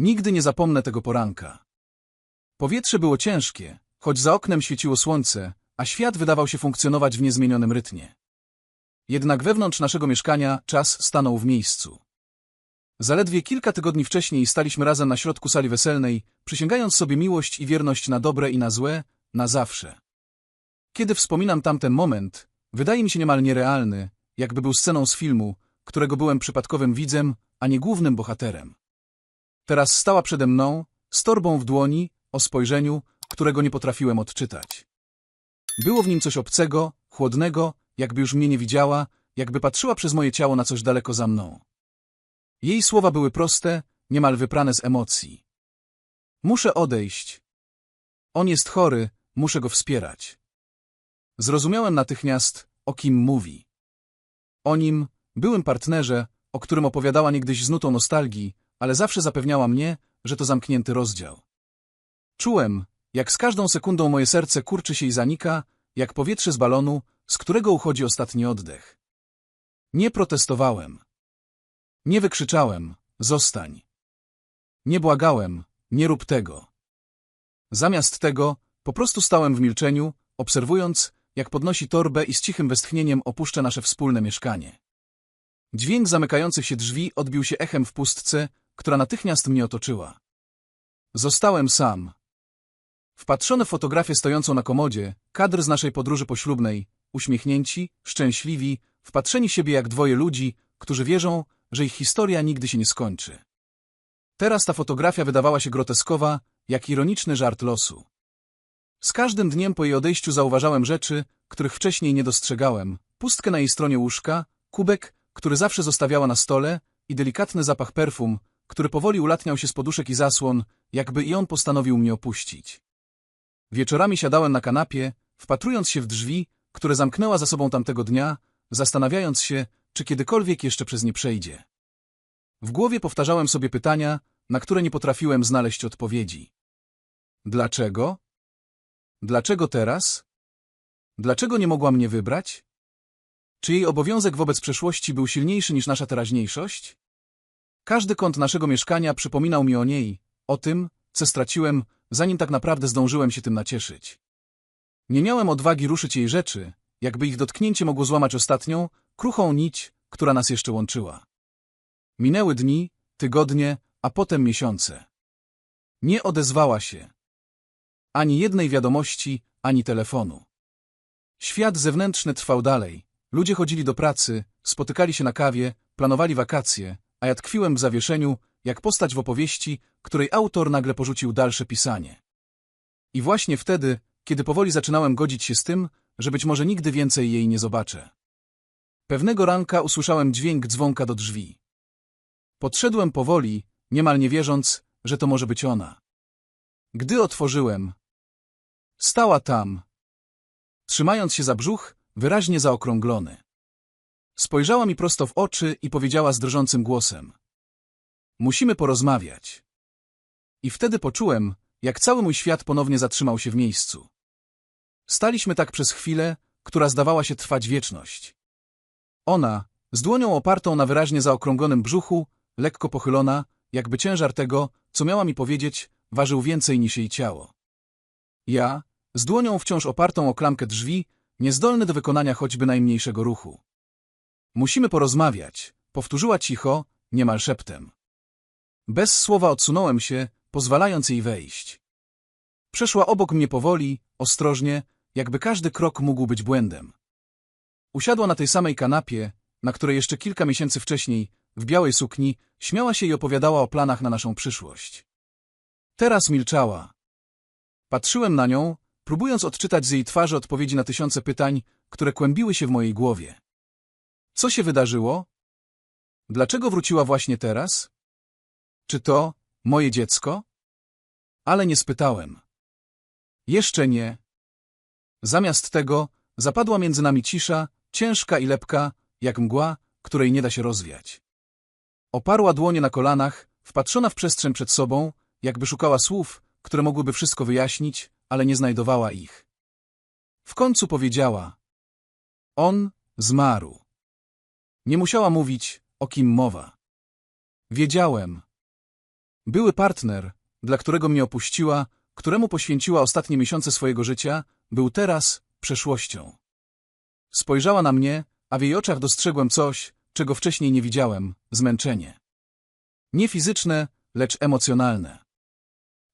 Nigdy nie zapomnę tego poranka. Powietrze było ciężkie, choć za oknem świeciło słońce, a świat wydawał się funkcjonować w niezmienionym rytmie. Jednak wewnątrz naszego mieszkania czas stanął w miejscu. Zaledwie kilka tygodni wcześniej staliśmy razem na środku sali weselnej, przysięgając sobie miłość i wierność na dobre i na złe, na zawsze. Kiedy wspominam tamten moment, wydaje mi się niemal nierealny, jakby był sceną z filmu, którego byłem przypadkowym widzem, a nie głównym bohaterem. Teraz stała przede mną, z torbą w dłoni, o spojrzeniu, którego nie potrafiłem odczytać. Było w nim coś obcego, chłodnego, jakby już mnie nie widziała, jakby patrzyła przez moje ciało na coś daleko za mną. Jej słowa były proste, niemal wyprane z emocji. Muszę odejść. On jest chory, muszę go wspierać. Zrozumiałem natychmiast, o kim mówi. O nim, byłym partnerze, o którym opowiadała niegdyś z nutą nostalgii, ale zawsze zapewniała mnie, że to zamknięty rozdział. Czułem, jak z każdą sekundą moje serce kurczy się i zanika, jak powietrze z balonu, z którego uchodzi ostatni oddech. Nie protestowałem. Nie wykrzyczałem, zostań. Nie błagałem, nie rób tego. Zamiast tego, po prostu stałem w milczeniu, obserwując, jak podnosi torbę i z cichym westchnieniem opuszcza nasze wspólne mieszkanie. Dźwięk zamykających się drzwi odbił się echem w pustce, która natychmiast mnie otoczyła. Zostałem sam. Wpatrzony w fotografię stojącą na komodzie, kadr z naszej podróży poślubnej, uśmiechnięci, szczęśliwi, wpatrzeni siebie jak dwoje ludzi, którzy wierzą, że ich historia nigdy się nie skończy. Teraz ta fotografia wydawała się groteskowa, jak ironiczny żart losu. Z każdym dniem po jej odejściu zauważałem rzeczy, których wcześniej nie dostrzegałem. Pustkę na jej stronie łóżka, kubek, który zawsze zostawiała na stole i delikatny zapach perfum, który powoli ulatniał się z poduszek i zasłon, jakby i on postanowił mnie opuścić. Wieczorami siadałem na kanapie, wpatrując się w drzwi, które zamknęła za sobą tamtego dnia, zastanawiając się, czy kiedykolwiek jeszcze przez nie przejdzie. W głowie powtarzałem sobie pytania, na które nie potrafiłem znaleźć odpowiedzi. Dlaczego? Dlaczego teraz? Dlaczego nie mogła mnie wybrać? Czy jej obowiązek wobec przeszłości był silniejszy niż nasza teraźniejszość? Każdy kąt naszego mieszkania przypominał mi o niej, o tym, co straciłem, zanim tak naprawdę zdążyłem się tym nacieszyć. Nie miałem odwagi ruszyć jej rzeczy, jakby ich dotknięcie mogło złamać ostatnią, kruchą nić, która nas jeszcze łączyła. Minęły dni, tygodnie, a potem miesiące. Nie odezwała się. Ani jednej wiadomości, ani telefonu. Świat zewnętrzny trwał dalej. Ludzie chodzili do pracy, spotykali się na kawie, planowali wakacje, a ja tkwiłem w zawieszeniu, jak postać w opowieści, której autor nagle porzucił dalsze pisanie. I właśnie wtedy, kiedy powoli zaczynałem godzić się z tym, że być może nigdy więcej jej nie zobaczę. Pewnego ranka usłyszałem dźwięk dzwonka do drzwi. Podszedłem powoli, niemal nie wierząc, że to może być ona. Gdy otworzyłem, stała tam, trzymając się za brzuch, wyraźnie zaokrąglony. Spojrzała mi prosto w oczy i powiedziała z drżącym głosem. Musimy porozmawiać. I wtedy poczułem, jak cały mój świat ponownie zatrzymał się w miejscu. Staliśmy tak przez chwilę, która zdawała się trwać wieczność. Ona, z dłonią opartą na wyraźnie zaokrąglonym brzuchu, lekko pochylona, jakby ciężar tego, co miała mi powiedzieć, ważył więcej niż jej ciało. Ja, z dłonią wciąż opartą o klamkę drzwi, niezdolny do wykonania choćby najmniejszego ruchu. Musimy porozmawiać, powtórzyła cicho, niemal szeptem. Bez słowa odsunąłem się, pozwalając jej wejść. Przeszła obok mnie powoli, ostrożnie, jakby każdy krok mógł być błędem. Usiadła na tej samej kanapie, na której jeszcze kilka miesięcy wcześniej, w białej sukni, śmiała się i opowiadała o planach na naszą przyszłość. Teraz milczała. Patrzyłem na nią, próbując odczytać z jej twarzy odpowiedzi na tysiące pytań, które kłębiły się w mojej głowie. Co się wydarzyło? Dlaczego wróciła właśnie teraz? Czy to moje dziecko? Ale nie spytałem. Jeszcze nie. Zamiast tego zapadła między nami cisza, ciężka i lepka, jak mgła, której nie da się rozwiać. Oparła dłonie na kolanach, wpatrzona w przestrzeń przed sobą, jakby szukała słów, które mogłyby wszystko wyjaśnić, ale nie znajdowała ich. W końcu powiedziała. On zmarł. Nie musiała mówić, o kim mowa. Wiedziałem. Były partner, dla którego mnie opuściła, któremu poświęciła ostatnie miesiące swojego życia, był teraz przeszłością. Spojrzała na mnie, a w jej oczach dostrzegłem coś, czego wcześniej nie widziałem zmęczenie. Nie fizyczne, lecz emocjonalne.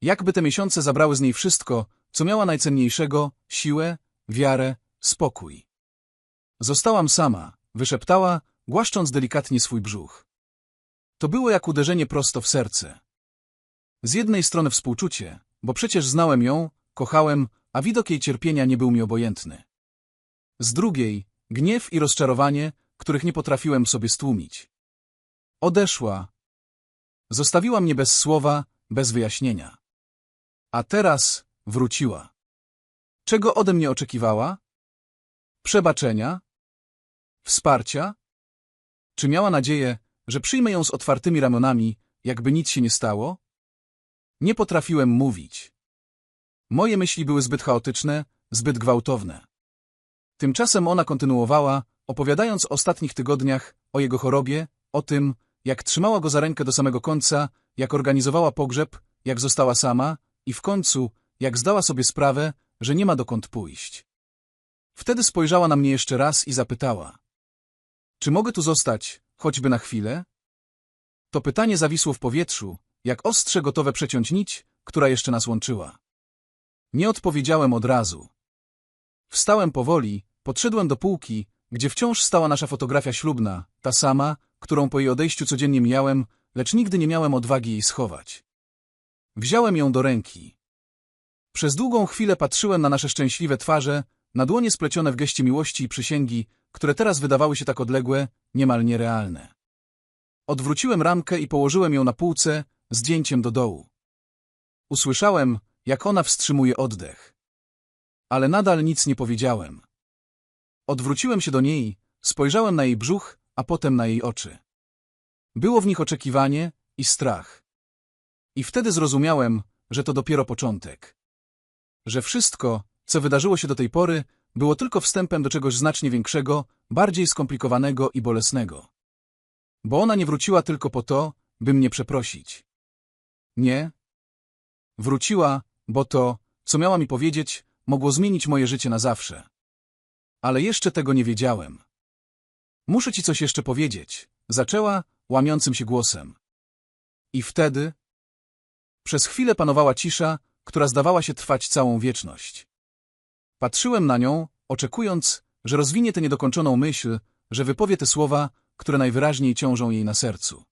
Jakby te miesiące zabrały z niej wszystko, co miała najcenniejszego siłę, wiarę, spokój. Zostałam sama, wyszeptała, głaszcząc delikatnie swój brzuch. To było jak uderzenie prosto w serce. Z jednej strony współczucie, bo przecież znałem ją, kochałem, a widok jej cierpienia nie był mi obojętny. Z drugiej, gniew i rozczarowanie, których nie potrafiłem sobie stłumić. Odeszła. Zostawiła mnie bez słowa, bez wyjaśnienia. A teraz wróciła. Czego ode mnie oczekiwała? Przebaczenia? Wsparcia? Czy miała nadzieję, że przyjmę ją z otwartymi ramionami, jakby nic się nie stało? Nie potrafiłem mówić. Moje myśli były zbyt chaotyczne, zbyt gwałtowne. Tymczasem ona kontynuowała, opowiadając o ostatnich tygodniach, o jego chorobie, o tym, jak trzymała go za rękę do samego końca, jak organizowała pogrzeb, jak została sama i w końcu, jak zdała sobie sprawę, że nie ma dokąd pójść. Wtedy spojrzała na mnie jeszcze raz i zapytała. Czy mogę tu zostać, choćby na chwilę? To pytanie zawisło w powietrzu, jak ostrze gotowe przeciąć nić, która jeszcze nas łączyła. Nie odpowiedziałem od razu. Wstałem powoli, podszedłem do półki, gdzie wciąż stała nasza fotografia ślubna, ta sama, którą po jej odejściu codziennie mijałem, lecz nigdy nie miałem odwagi jej schować. Wziąłem ją do ręki. Przez długą chwilę patrzyłem na nasze szczęśliwe twarze, na dłonie splecione w geście miłości i przysięgi, które teraz wydawały się tak odległe, niemal nierealne. Odwróciłem ramkę i położyłem ją na półce, zdjęciem do dołu. Usłyszałem, jak ona wstrzymuje oddech. Ale nadal nic nie powiedziałem. Odwróciłem się do niej, spojrzałem na jej brzuch, a potem na jej oczy. Było w nich oczekiwanie i strach. I wtedy zrozumiałem, że to dopiero początek. Że wszystko, co wydarzyło się do tej pory, było tylko wstępem do czegoś znacznie większego, bardziej skomplikowanego i bolesnego. Bo ona nie wróciła tylko po to, by mnie przeprosić. Nie. Wróciła, bo to, co miała mi powiedzieć, mogło zmienić moje życie na zawsze. Ale jeszcze tego nie wiedziałem. Muszę ci coś jeszcze powiedzieć, zaczęła, łamiącym się głosem. I wtedy... Przez chwilę panowała cisza, która zdawała się trwać całą wieczność. Patrzyłem na nią, oczekując, że rozwinie tę niedokończoną myśl, że wypowie te słowa, które najwyraźniej ciążą jej na sercu.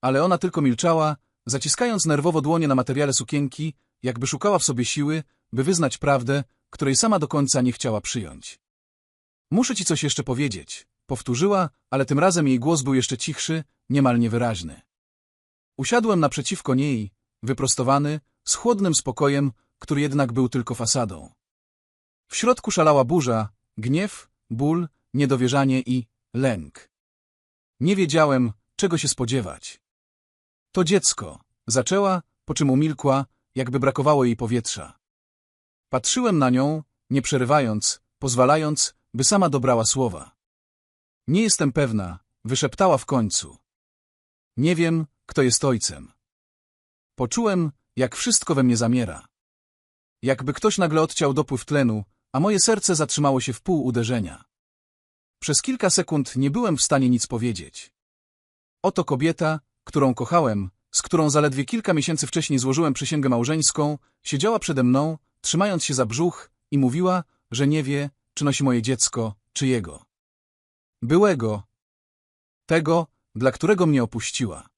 Ale ona tylko milczała, zaciskając nerwowo dłonie na materiale sukienki, jakby szukała w sobie siły, by wyznać prawdę, której sama do końca nie chciała przyjąć. Muszę ci coś jeszcze powiedzieć, powtórzyła, ale tym razem jej głos był jeszcze cichszy, niemal niewyraźny. Usiadłem naprzeciwko niej, wyprostowany, z chłodnym spokojem, który jednak był tylko fasadą. W środku szalała burza, gniew, ból, niedowierzanie i lęk. Nie wiedziałem, czego się spodziewać. To dziecko, zaczęła, po czym umilkła, jakby brakowało jej powietrza. Patrzyłem na nią, nie przerywając, pozwalając, by sama dobrała słowa. Nie jestem pewna, wyszeptała w końcu. Nie wiem, kto jest ojcem. Poczułem, jak wszystko we mnie zamiera. Jakby ktoś nagle odciął dopływ tlenu, a moje serce zatrzymało się w pół uderzenia. Przez kilka sekund nie byłem w stanie nic powiedzieć. Oto kobieta, którą kochałem, z którą zaledwie kilka miesięcy wcześniej złożyłem przysięgę małżeńską, siedziała przede mną, trzymając się za brzuch i mówiła, że nie wie, czy nosi moje dziecko, czy jego. Byłego. Tego, dla którego mnie opuściła.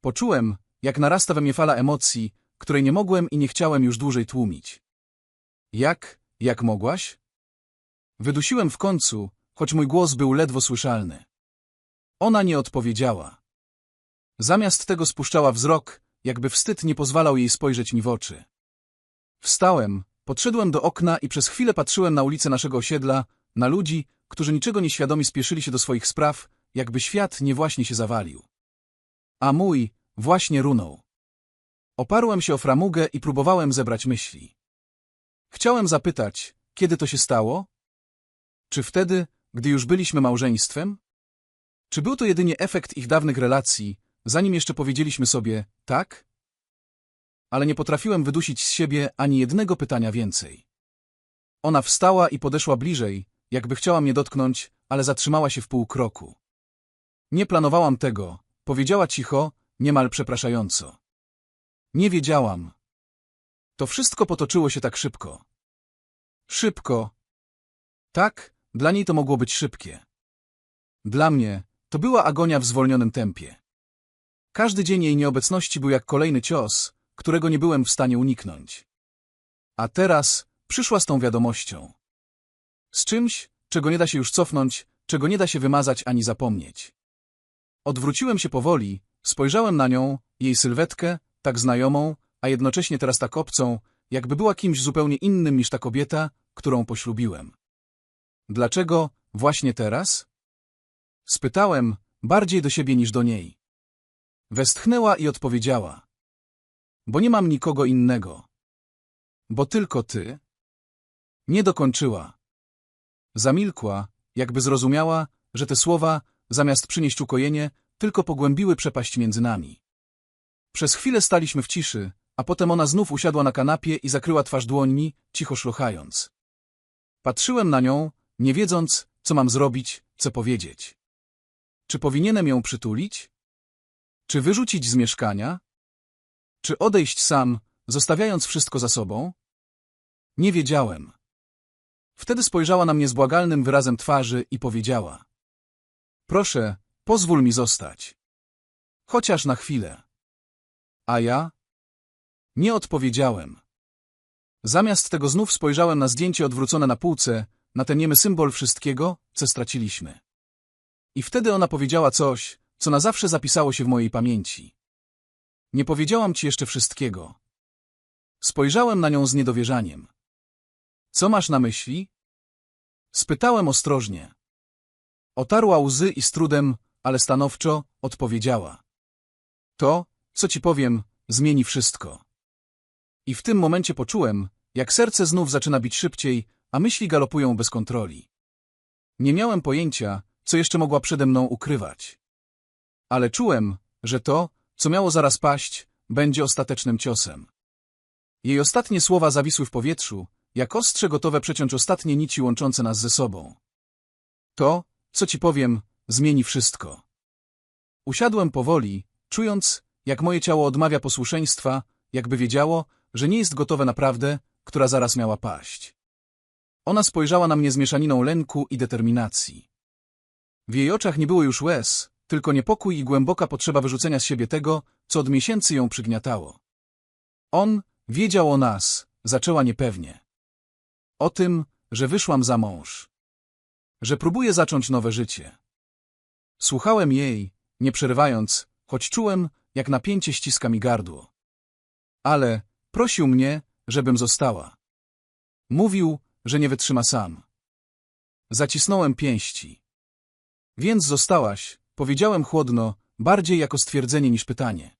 Poczułem, jak narasta we mnie fala emocji, której nie mogłem i nie chciałem już dłużej tłumić. Jak, jak mogłaś? Wydusiłem w końcu, choć mój głos był ledwo słyszalny. Ona nie odpowiedziała. Zamiast tego spuszczała wzrok, jakby wstyd nie pozwalał jej spojrzeć mi w oczy. Wstałem, podszedłem do okna i przez chwilę patrzyłem na ulicę naszego osiedla, na ludzi, którzy niczego nieświadomi spieszyli się do swoich spraw, jakby świat nie właśnie się zawalił. A mój właśnie runął. Oparłem się o framugę i próbowałem zebrać myśli. Chciałem zapytać, kiedy to się stało? Czy wtedy, gdy już byliśmy małżeństwem? Czy był to jedynie efekt ich dawnych relacji, zanim jeszcze powiedzieliśmy sobie tak? Ale nie potrafiłem wydusić z siebie ani jednego pytania więcej. Ona wstała i podeszła bliżej, jakby chciała mnie dotknąć, ale zatrzymała się w pół kroku. Nie planowałam tego, powiedziała cicho, niemal przepraszająco. Nie wiedziałam. To wszystko potoczyło się tak szybko. Szybko. Tak, dla niej to mogło być szybkie. Dla mnie to była agonia w zwolnionym tempie. Każdy dzień jej nieobecności był jak kolejny cios, którego nie byłem w stanie uniknąć. A teraz przyszła z tą wiadomością. Z czymś, czego nie da się już cofnąć, czego nie da się wymazać ani zapomnieć. Odwróciłem się powoli, spojrzałem na nią, jej sylwetkę, tak znajomą, a jednocześnie teraz tak obcą, jakby była kimś zupełnie innym niż ta kobieta, którą poślubiłem. Dlaczego właśnie teraz? Spytałem, bardziej do siebie niż do niej. Westchnęła i odpowiedziała. Bo nie mam nikogo innego. Bo tylko ty. Nie dokończyła. Zamilkła, jakby zrozumiała, że te słowa, zamiast przynieść ukojenie, tylko pogłębiły przepaść między nami. Przez chwilę staliśmy w ciszy, a potem ona znów usiadła na kanapie i zakryła twarz dłońmi, cicho szlochając. Patrzyłem na nią, nie wiedząc, co mam zrobić, co powiedzieć. Czy powinienem ją przytulić? Czy wyrzucić z mieszkania? Czy odejść sam, zostawiając wszystko za sobą? Nie wiedziałem. Wtedy spojrzała na mnie z błagalnym wyrazem twarzy i powiedziała. Proszę, pozwól mi zostać. Chociaż na chwilę. A ja? Nie odpowiedziałem. Zamiast tego znów spojrzałem na zdjęcie odwrócone na półce, na ten niemy symbol wszystkiego, co straciliśmy. I wtedy ona powiedziała coś, co na zawsze zapisało się w mojej pamięci. Nie powiedziałam ci jeszcze wszystkiego. Spojrzałem na nią z niedowierzaniem. Co masz na myśli? Spytałem ostrożnie. Otarła łzy i z trudem, ale stanowczo, odpowiedziała. To, co ci powiem, zmieni wszystko. I w tym momencie poczułem, jak serce znów zaczyna bić szybciej, a myśli galopują bez kontroli. Nie miałem pojęcia, co jeszcze mogła przede mną ukrywać. Ale czułem, że to, co miało zaraz paść, będzie ostatecznym ciosem. Jej ostatnie słowa zawisły w powietrzu, jak ostrze gotowe przeciąć ostatnie nici łączące nas ze sobą. To, co ci powiem, zmieni wszystko. Usiadłem powoli, czując, jak moje ciało odmawia posłuszeństwa, jakby wiedziało, że nie jest gotowe na prawdę, która zaraz miała paść. Ona spojrzała na mnie z mieszaniną lęku i determinacji. W jej oczach nie było już łez, tylko niepokój i głęboka potrzeba wyrzucenia z siebie tego, co od miesięcy ją przygniatało. On wiedział o nas, zaczęła niepewnie. O tym, że wyszłam za mąż. Że próbuję zacząć nowe życie. Słuchałem jej, nie przerywając, choć czułem, jak napięcie ściska mi gardło. Ale prosił mnie, żebym została. Mówił, że nie wytrzyma sam. Zacisnąłem pięści. Więc zostałaś, powiedziałem chłodno, bardziej jako stwierdzenie niż pytanie.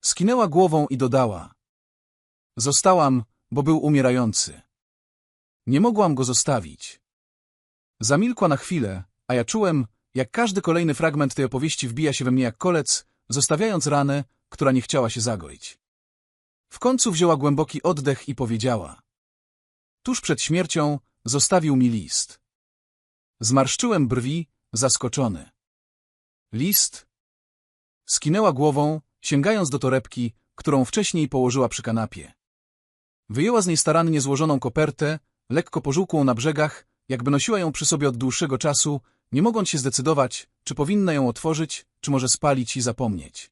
Skinęła głową i dodała. Zostałam, bo był umierający. Nie mogłam go zostawić. Zamilkła na chwilę, a ja czułem, jak każdy kolejny fragment tej opowieści wbija się we mnie jak kolec, zostawiając ranę, która nie chciała się zagoić. W końcu wzięła głęboki oddech i powiedziała. Tuż przed śmiercią zostawił mi list. Zmarszczyłem brwi, zaskoczony. List? Skinęła głową, sięgając do torebki, którą wcześniej położyła przy kanapie. Wyjęła z niej starannie złożoną kopertę, lekko pożółkłą na brzegach, jakby nosiła ją przy sobie od dłuższego czasu, nie mogąc się zdecydować, czy powinna ją otworzyć, czy może spalić i zapomnieć.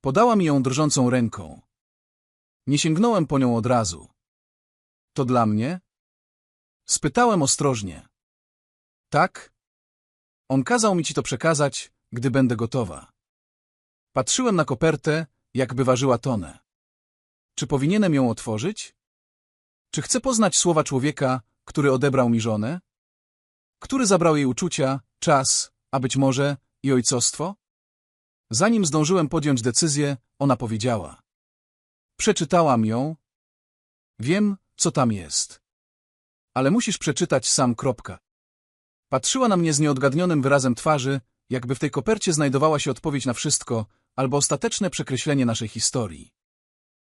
Podała mi ją drżącą ręką. Nie sięgnąłem po nią od razu. To dla mnie? Spytałem ostrożnie. Tak? On kazał mi ci to przekazać, gdy będę gotowa. Patrzyłem na kopertę, jakby ważyła tonę. Czy powinienem ją otworzyć? Czy chcę poznać słowa człowieka, który odebrał mi żonę? Który zabrał jej uczucia, czas, a być może i ojcostwo? Zanim zdążyłem podjąć decyzję, ona powiedziała. Przeczytałam ją. Wiem, co tam jest. Ale musisz przeczytać sam kropka. Patrzyła na mnie z nieodgadnionym wyrazem twarzy, jakby w tej kopercie znajdowała się odpowiedź na wszystko, albo ostateczne przekreślenie naszej historii.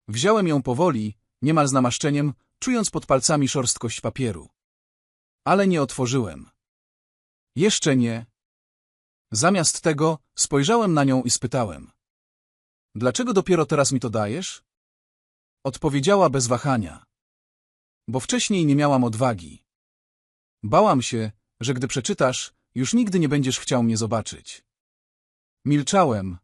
Wziąłem ją powoli, niemal z namaszczeniem, czując pod palcami szorstkość papieru. Ale nie otworzyłem. Jeszcze nie. Zamiast tego spojrzałem na nią i spytałem. Dlaczego dopiero teraz mi to dajesz? Odpowiedziała bez wahania. Bo wcześniej nie miałam odwagi. Bałam się, że gdy przeczytasz, już nigdy nie będziesz chciał mnie zobaczyć. Milczałem.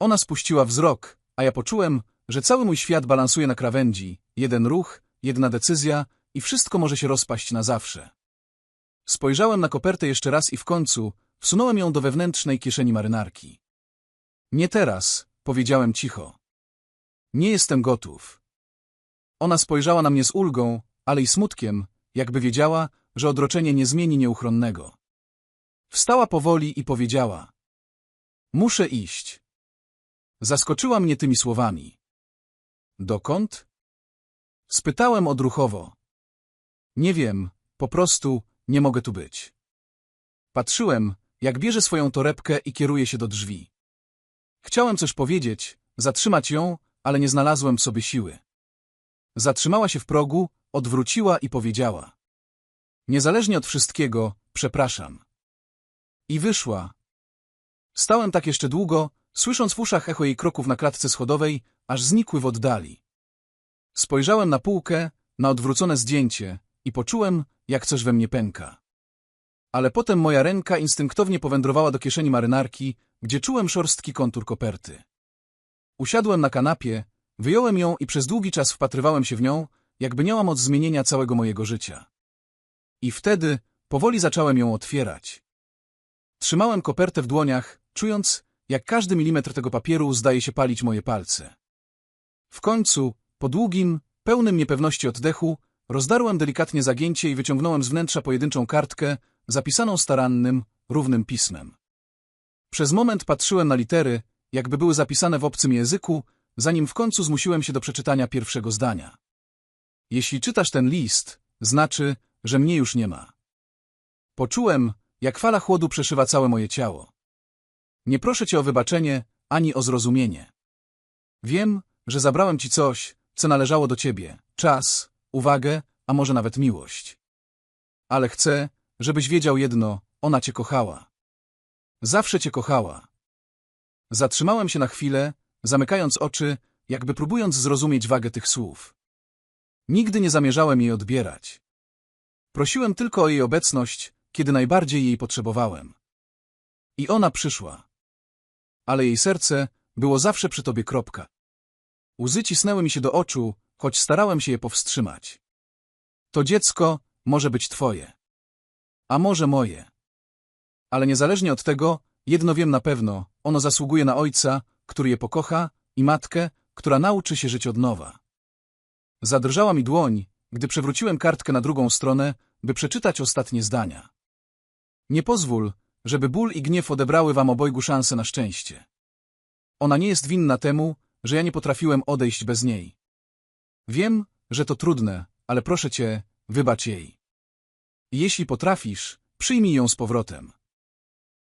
Ona spuściła wzrok, a ja poczułem, że cały mój świat balansuje na krawędzi, jeden ruch, jedna decyzja i wszystko może się rozpaść na zawsze. Spojrzałem na kopertę jeszcze raz i w końcu wsunąłem ją do wewnętrznej kieszeni marynarki. Nie teraz, powiedziałem cicho. Nie jestem gotów. Ona spojrzała na mnie z ulgą, ale i smutkiem, jakby wiedziała, że odroczenie nie zmieni nieuchronnego. Wstała powoli i powiedziała. Muszę iść. Zaskoczyła mnie tymi słowami. Dokąd? Spytałem odruchowo. Nie wiem, po prostu nie mogę tu być. Patrzyłem, jak bierze swoją torebkę i kieruje się do drzwi. Chciałem coś powiedzieć, zatrzymać ją, ale nie znalazłem w sobie siły. Zatrzymała się w progu, odwróciła i powiedziała. Niezależnie od wszystkiego, przepraszam. I wyszła. Stałem tak jeszcze długo, słysząc w uszach echo jej kroków na klatce schodowej, aż znikły w oddali. Spojrzałem na półkę, na odwrócone zdjęcie i poczułem, jak coś we mnie pęka. Ale potem moja ręka instynktownie powędrowała do kieszeni marynarki, gdzie czułem szorstki kontur koperty. Usiadłem na kanapie, wyjąłem ją i przez długi czas wpatrywałem się w nią, jakby miała moc zmienienia całego mojego życia. I wtedy powoli zacząłem ją otwierać. Trzymałem kopertę w dłoniach, czując, jak każdy milimetr tego papieru zdaje się palić moje palce. W końcu, po długim, pełnym niepewności oddechu, rozdarłem delikatnie zagięcie i wyciągnąłem z wnętrza pojedynczą kartkę, zapisaną starannym, równym pismem. Przez moment patrzyłem na litery, jakby były zapisane w obcym języku, zanim w końcu zmusiłem się do przeczytania pierwszego zdania. Jeśli czytasz ten list, znaczy, że mnie już nie ma. Poczułem, jak fala chłodu przeszywa całe moje ciało. Nie proszę cię o wybaczenie, ani o zrozumienie. Wiem, że zabrałem ci coś, co należało do ciebie, czas, uwagę, a może nawet miłość. Ale chcę, żebyś wiedział jedno, ona cię kochała. Zawsze cię kochała. Zatrzymałem się na chwilę, zamykając oczy, jakby próbując zrozumieć wagę tych słów. Nigdy nie zamierzałem jej odbierać. Prosiłem tylko o jej obecność, kiedy najbardziej jej potrzebowałem. I ona przyszła. Ale jej serce było zawsze przy tobie kropka. Łzy cisnęły mi się do oczu, choć starałem się je powstrzymać. To dziecko może być twoje. A może moje. Ale niezależnie od tego, jedno wiem na pewno, ono zasługuje na ojca, który je pokocha, i matkę, która nauczy się żyć od nowa. Zadrżała mi dłoń, gdy przewróciłem kartkę na drugą stronę, by przeczytać ostatnie zdania. Nie pozwól, żeby ból i gniew odebrały wam obojgu szansę na szczęście. Ona nie jest winna temu, że ja nie potrafiłem odejść bez niej. Wiem, że to trudne, ale proszę cię, wybacz jej. Jeśli potrafisz, przyjmij ją z powrotem.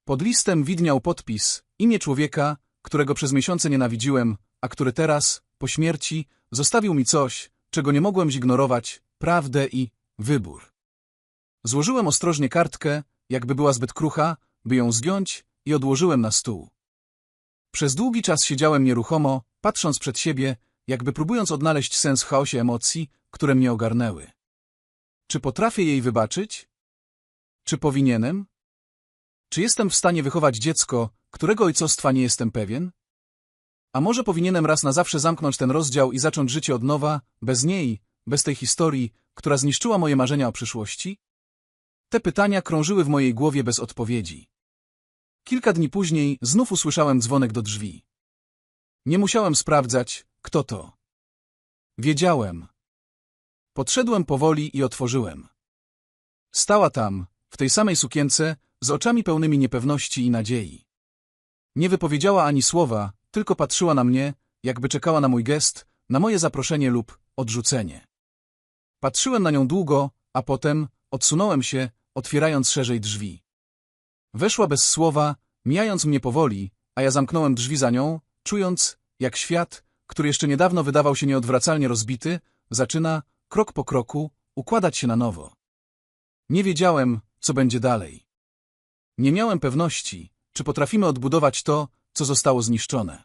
Pod listem widniał podpis, imię człowieka, którego przez miesiące nienawidziłem, a który teraz, po śmierci, zostawił mi coś, czego nie mogłem zignorować, prawdę i wybór. Złożyłem ostrożnie kartkę, jakby była zbyt krucha, by ją zdjąć i odłożyłem na stół. Przez długi czas siedziałem nieruchomo, patrząc przed siebie, jakby próbując odnaleźć sens w chaosie emocji, które mnie ogarnęły. Czy potrafię jej wybaczyć? Czy powinienem? Czy jestem w stanie wychować dziecko, którego ojcostwa nie jestem pewien? A może powinienem raz na zawsze zamknąć ten rozdział i zacząć życie od nowa, bez niej, bez tej historii, która zniszczyła moje marzenia o przyszłości? Te pytania krążyły w mojej głowie bez odpowiedzi. Kilka dni później znów usłyszałem dzwonek do drzwi. Nie musiałem sprawdzać, kto to. Wiedziałem. Podszedłem powoli i otworzyłem. Stała tam, w tej samej sukience, z oczami pełnymi niepewności i nadziei. Nie wypowiedziała ani słowa, tylko patrzyła na mnie, jakby czekała na mój gest, na moje zaproszenie lub odrzucenie. Patrzyłem na nią długo, a potem odsunąłem się, otwierając szerzej drzwi. Weszła bez słowa, mijając mnie powoli, a ja zamknąłem drzwi za nią, czując, jak świat, który jeszcze niedawno wydawał się nieodwracalnie rozbity, zaczyna, krok po kroku, układać się na nowo. Nie wiedziałem, co będzie dalej. Nie miałem pewności, czy potrafimy odbudować to, co zostało zniszczone.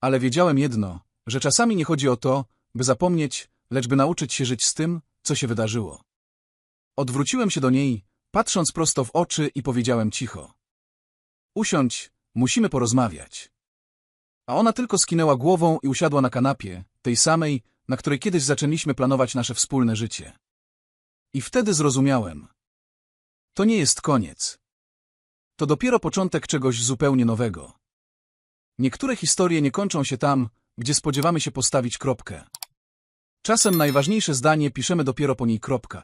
Ale wiedziałem jedno, że czasami nie chodzi o to, by zapomnieć, lecz by nauczyć się żyć z tym, co się wydarzyło. Odwróciłem się do niej, patrząc prosto w oczy i powiedziałem cicho. Usiądź, musimy porozmawiać. A ona tylko skinęła głową i usiadła na kanapie, tej samej, na której kiedyś zaczęliśmy planować nasze wspólne życie. I wtedy zrozumiałem. To nie jest koniec. To dopiero początek czegoś zupełnie nowego. Niektóre historie nie kończą się tam, gdzie spodziewamy się postawić kropkę. Czasem najważniejsze zdanie piszemy dopiero po niej kropka.